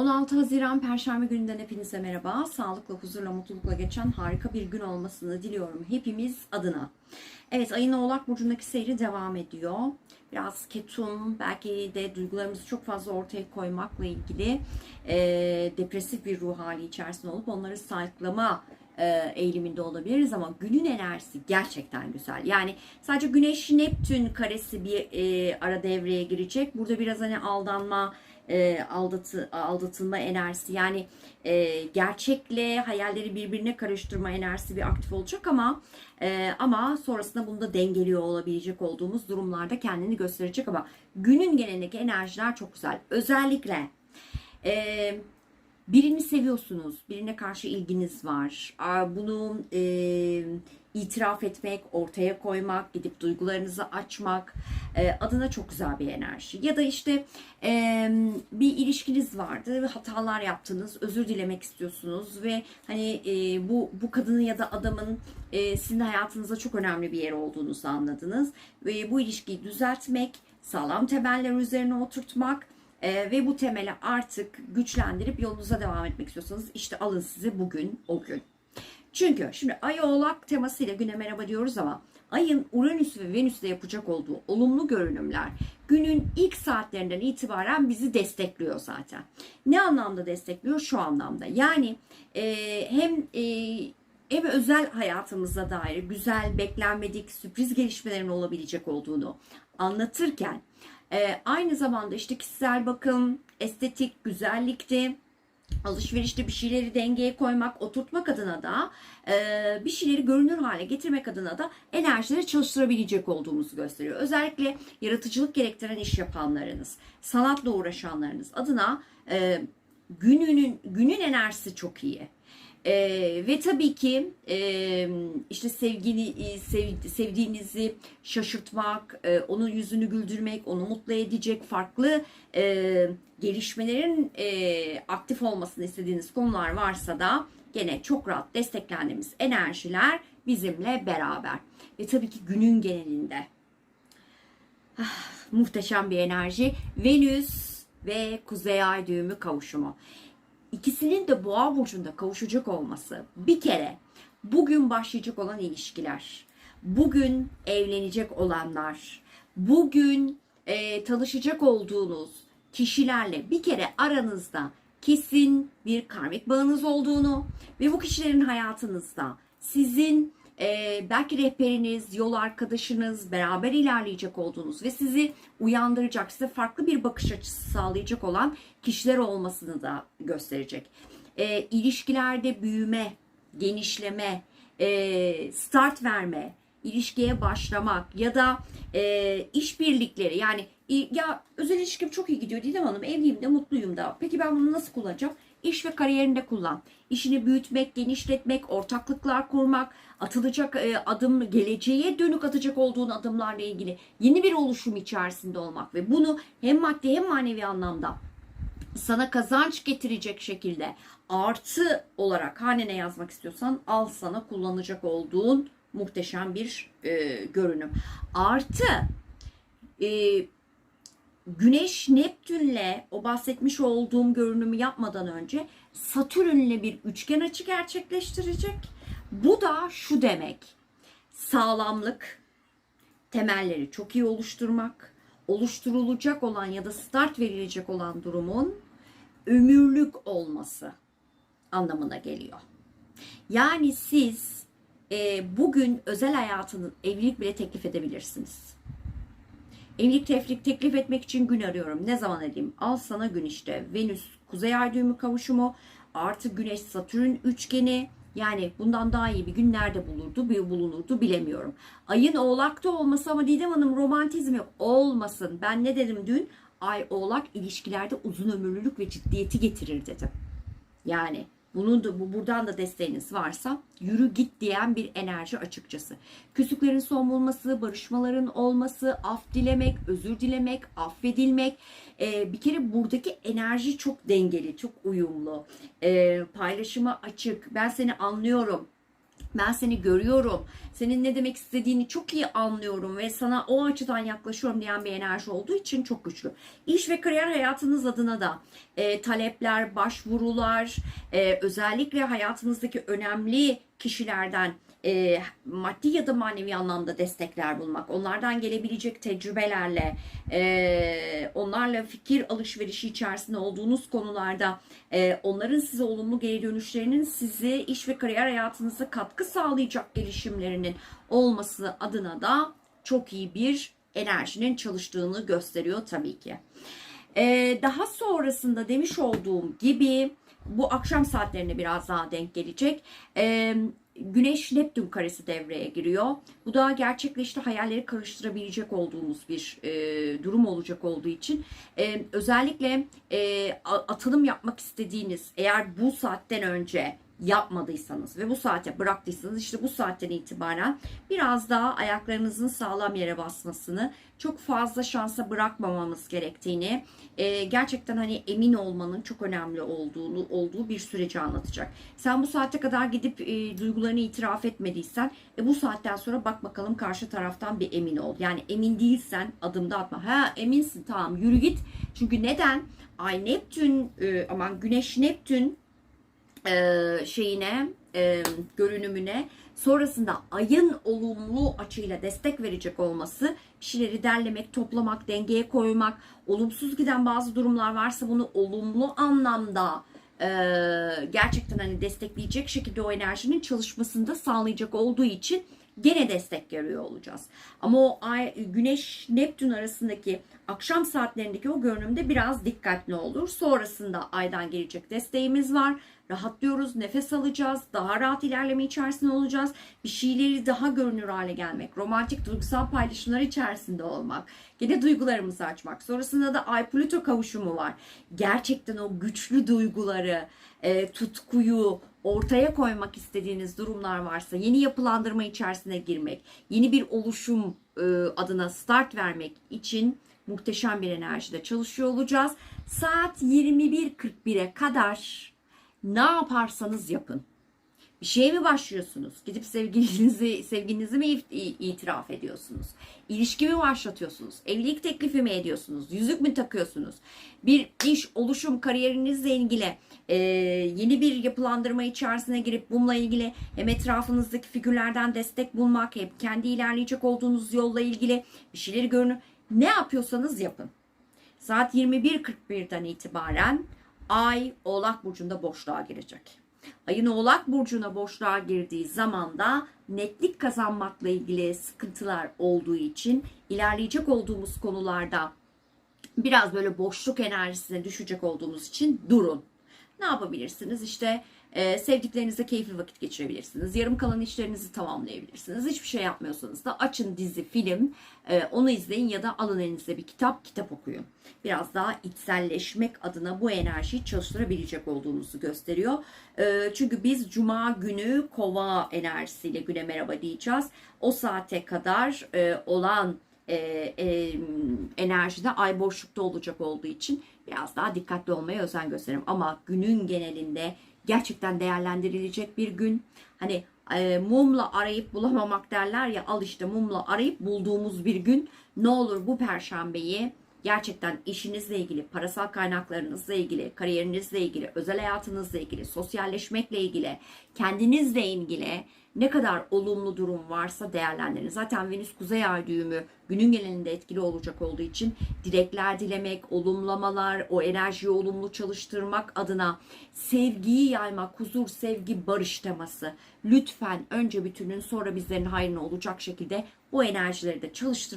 16 Haziran Perşembe gününden hepinize merhaba. Sağlıkla, huzurla, mutlulukla geçen harika bir gün olmasını diliyorum hepimiz adına. Evet ayın Oğlak Burcu'ndaki seyri devam ediyor. Biraz ketum, belki de duygularımızı çok fazla ortaya koymakla ilgili e, depresif bir ruh hali içerisinde olup onları sayıklama e, eğiliminde olabiliriz ama günün enerjisi gerçekten güzel. Yani sadece Güneş Neptün karesi bir e, ara devreye girecek. Burada biraz hani aldanma, e, aldatı, aldatılma enerjisi yani e, gerçekle hayalleri birbirine karıştırma enerjisi bir aktif olacak ama e, ama sonrasında bunda dengeliyor olabilecek olduğumuz durumlarda kendini gösterecek ama günün genelindeki enerjiler çok güzel. Özellikle e, birini seviyorsunuz, birine karşı ilginiz var. Bunu e, itiraf etmek, ortaya koymak, gidip duygularınızı açmak e, adına çok güzel bir enerji. Ya da işte e, bir ilişkiniz vardı ve hatalar yaptınız, özür dilemek istiyorsunuz ve hani e, bu bu kadının ya da adamın e, sizin hayatınızda çok önemli bir yer olduğunuzu anladınız ve bu ilişkiyi düzeltmek, sağlam temeller üzerine oturtmak ee, ve bu temeli artık güçlendirip yolunuza devam etmek istiyorsanız işte alın size bugün o gün. Çünkü şimdi Ay Oğlak temasıyla güne merhaba diyoruz ama Ayın Uranüs ve Venüs'te yapacak olduğu olumlu görünümler günün ilk saatlerinden itibaren bizi destekliyor zaten. Ne anlamda destekliyor? Şu anlamda. Yani e, hem e, hem özel hayatımıza dair güzel, beklenmedik, sürpriz gelişmelerin olabilecek olduğunu anlatırken e, aynı zamanda işte kişisel bakım, estetik, güzellikte, alışverişte bir şeyleri dengeye koymak, oturtmak adına da e, bir şeyleri görünür hale getirmek adına da enerjileri çalıştırabilecek olduğumuzu gösteriyor. Özellikle yaratıcılık gerektiren iş yapanlarınız, sanatla uğraşanlarınız adına e, gününün günün enerjisi çok iyi. Ee, ve tabii ki e, işte sevgini sev, sevdiğinizi şaşırtmak, e, onun yüzünü güldürmek, onu mutlu edecek farklı e, gelişmelerin e, aktif olmasını istediğiniz konular varsa da gene çok rahat desteklendiğimiz enerjiler bizimle beraber. Ve tabii ki günün genelinde ah, muhteşem bir enerji. Venüs ve Kuzey Ay düğümü kavuşumu ikisinin de boğa burcunda kavuşacak olması. Bir kere bugün başlayacak olan ilişkiler, bugün evlenecek olanlar, bugün e, tanışacak olduğunuz kişilerle bir kere aranızda kesin bir karmik bağınız olduğunu ve bu kişilerin hayatınızda sizin e, belki rehberiniz, yol arkadaşınız, beraber ilerleyecek olduğunuz ve sizi uyandıracak, size farklı bir bakış açısı sağlayacak olan kişiler olmasını da gösterecek. E, ilişkilerde büyüme, genişleme, e, start verme, ilişkiye başlamak ya da e, işbirlikleri yani ya özel ilişkim çok iyi gidiyor Didem Hanım evliyim de mutluyum da peki ben bunu nasıl kullanacağım? İş ve kariyerinde kullan. İşini büyütmek, genişletmek, ortaklıklar kurmak, atılacak e, adım, geleceğe dönük atacak olduğun adımlarla ilgili yeni bir oluşum içerisinde olmak ve bunu hem maddi hem manevi anlamda sana kazanç getirecek şekilde artı olarak hanene yazmak istiyorsan al sana kullanacak olduğun muhteşem bir e, görünüm. Artı e, Güneş Neptünle o bahsetmiş olduğum görünümü yapmadan önce Satürn'le bir üçgen açı gerçekleştirecek. Bu da şu demek. Sağlamlık, temelleri çok iyi oluşturmak, oluşturulacak olan ya da start verilecek olan durumun ömürlük olması anlamına geliyor. Yani siz e, bugün özel hayatının evlilik bile teklif edebilirsiniz. Evlilik tefrik teklif etmek için gün arıyorum. Ne zaman edeyim? Al sana gün işte. Venüs Kuzey Ay düğümü kavuşumu artı Güneş Satürn üçgeni. Yani bundan daha iyi bir gün nerede bulurdu, bir bulunurdu bilemiyorum. Ayın oğlakta olması ama Didem Hanım romantizm yok. Olmasın. Ben ne dedim dün? Ay oğlak ilişkilerde uzun ömürlülük ve ciddiyeti getirir dedim. Yani bunun da bu buradan da desteğiniz varsa yürü git diyen bir enerji açıkçası. Küslüklerin son bulması, barışmaların olması, af dilemek, özür dilemek, affedilmek. Ee, bir kere buradaki enerji çok dengeli, çok uyumlu. Ee, paylaşıma açık. Ben seni anlıyorum Ben seni görüyorum. Senin ne demek istediğini çok iyi anlıyorum ve sana o açıdan yaklaşıyorum diyen bir enerji olduğu için çok güçlü. İş ve kariyer hayatınız adına da e, talepler, başvurular, e, özellikle hayatınızdaki önemli kişilerden e, maddi ya da manevi anlamda destekler bulmak, onlardan gelebilecek tecrübelerle, e, onlarla fikir alışverişi içerisinde olduğunuz konularda e, onların size olumlu geri dönüşlerinin sizi iş ve kariyer hayatınıza katkı sağlayacak gelişimlerinin olması adına da çok iyi bir enerjinin çalıştığını gösteriyor tabii ki. E, daha sonrasında demiş olduğum gibi bu akşam saatlerine biraz daha denk gelecek. E, Güneş Neptün karesi devreye giriyor. Bu da gerçekleşti hayalleri karıştırabilecek olduğumuz bir e, durum olacak olduğu için e, özellikle e, atılım yapmak istediğiniz eğer bu saatten önce yapmadıysanız ve bu saate bıraktıysanız işte bu saatten itibaren biraz daha ayaklarınızın sağlam yere basmasını çok fazla şansa bırakmamamız gerektiğini e, gerçekten hani emin olmanın çok önemli olduğunu olduğu bir süreci anlatacak. Sen bu saate kadar gidip e, duygularını itiraf etmediysen e, bu saatten sonra bak bakalım karşı taraftan bir emin ol. Yani emin değilsen adımda atma. Ha eminsin tamam yürü git. Çünkü neden? Ay Neptün e, aman Güneş Neptün e, şeyine e, görünümüne sonrasında ayın olumlu açıyla destek verecek olması bir şeyleri derlemek, toplamak, dengeye koymak, olumsuz giden bazı durumlar varsa bunu olumlu anlamda e, gerçekten hani destekleyecek şekilde o enerjinin çalışmasını da sağlayacak olduğu için gene destek görüyor olacağız. Ama o ay, Güneş Neptün arasındaki akşam saatlerindeki o görünümde biraz dikkatli olur. Sonrasında aydan gelecek desteğimiz var. Rahatlıyoruz, nefes alacağız, daha rahat ilerleme içerisinde olacağız. Bir şeyleri daha görünür hale gelmek, romantik duygusal paylaşımlar içerisinde olmak, gene duygularımızı açmak. Sonrasında da Ay Plüto kavuşumu var. Gerçekten o güçlü duyguları, e, tutkuyu ortaya koymak istediğiniz durumlar varsa yeni yapılandırma içerisine girmek, yeni bir oluşum e, adına start vermek için muhteşem bir enerjide çalışıyor olacağız. Saat 21.41'e kadar ne yaparsanız yapın. Bir şeye mi başlıyorsunuz? Gidip sevgilinizi, sevgilinizi mi it- itiraf ediyorsunuz? İlişki mi başlatıyorsunuz? Evlilik teklifi mi ediyorsunuz? Yüzük mü takıyorsunuz? Bir iş, oluşum, kariyerinizle ilgili e, yeni bir yapılandırma içerisine girip bununla ilgili hem etrafınızdaki figürlerden destek bulmak, hem kendi ilerleyecek olduğunuz yolla ilgili bir şeyleri görün. Ne yapıyorsanız yapın. Saat 21.41'den itibaren Ay Oğlak Burcu'nda boşluğa girecek. Ayın Oğlak Burcu'na boşluğa girdiği zaman da netlik kazanmakla ilgili sıkıntılar olduğu için ilerleyecek olduğumuz konularda biraz böyle boşluk enerjisine düşecek olduğumuz için durun. Ne yapabilirsiniz? İşte e, sevdiklerinizle keyifli vakit geçirebilirsiniz. Yarım kalan işlerinizi tamamlayabilirsiniz. Hiçbir şey yapmıyorsanız da açın dizi, film, e, onu izleyin ya da alın elinize bir kitap, kitap okuyun. Biraz daha içselleşmek adına bu enerjiyi çalıştırabilecek olduğumuzu gösteriyor. E, çünkü biz cuma günü kova enerjisiyle güne merhaba diyeceğiz. O saate kadar e, olan e, e, enerjide ay boşlukta olacak olduğu için biraz daha dikkatli olmaya özen gösteririm. Ama günün genelinde gerçekten değerlendirilecek bir gün. Hani e, mumla arayıp bulamamak derler ya al işte mumla arayıp bulduğumuz bir gün. Ne olur bu perşembeyi gerçekten işinizle ilgili, parasal kaynaklarınızla ilgili, kariyerinizle ilgili, özel hayatınızla ilgili, sosyalleşmekle ilgili, kendinizle ilgili ne kadar olumlu durum varsa değerlendirin. Zaten Venüs Kuzey Ay düğümü günün genelinde etkili olacak olduğu için dilekler dilemek, olumlamalar, o enerjiyi olumlu çalıştırmak adına sevgiyi yaymak, huzur, sevgi, barış teması. Lütfen önce bütünün sonra bizlerin hayrına olacak şekilde bu enerjileri de çalıştırmak